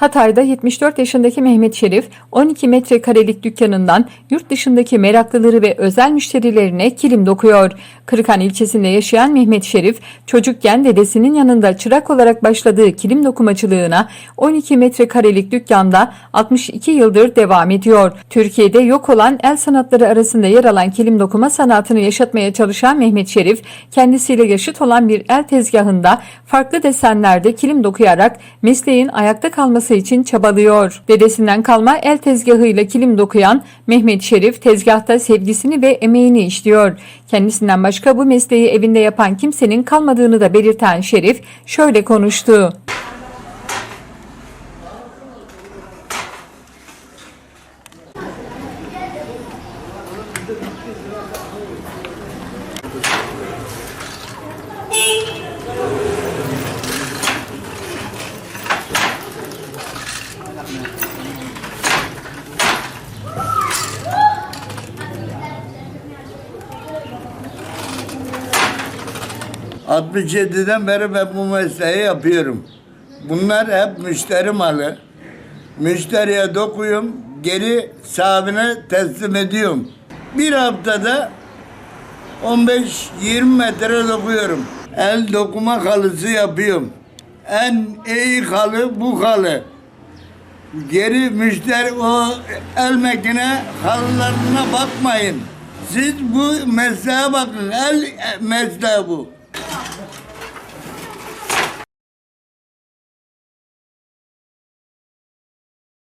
Hatay'da 74 yaşındaki Mehmet Şerif 12 metrekarelik dükkanından yurt dışındaki meraklıları ve özel müşterilerine kilim dokuyor. Kırıkhan ilçesinde yaşayan Mehmet Şerif çocukken dedesinin yanında çırak olarak başladığı kilim dokumacılığına 12 metrekarelik dükkanda 62 yıldır devam ediyor. Türkiye'de yok olan el sanatları arasında yer alan kilim dokuma sanatını yaşatmaya çalışan Mehmet Şerif kendisiyle yaşıt olan bir el tezgahında farklı desenlerde kilim dokuyarak mesleğin ayakta kalması için çabalıyor. Dedesinden kalma el tezgahıyla kilim dokuyan Mehmet Şerif tezgahta sevgisini ve emeğini işliyor. Kendisinden başka bu mesleği evinde yapan kimsenin kalmadığını da belirten Şerif şöyle konuştu. ...67'den beri ben bu mesleği yapıyorum. Bunlar hep müşteri malı. Müşteriye dokuyum, geri sahibine teslim ediyorum. Bir haftada 15-20 metre dokuyorum. El dokuma halısı yapıyorum. En iyi halı bu halı. Geri müşteri o el makine halılarına bakmayın. Siz bu mesleğe bakın. El mesleği bu.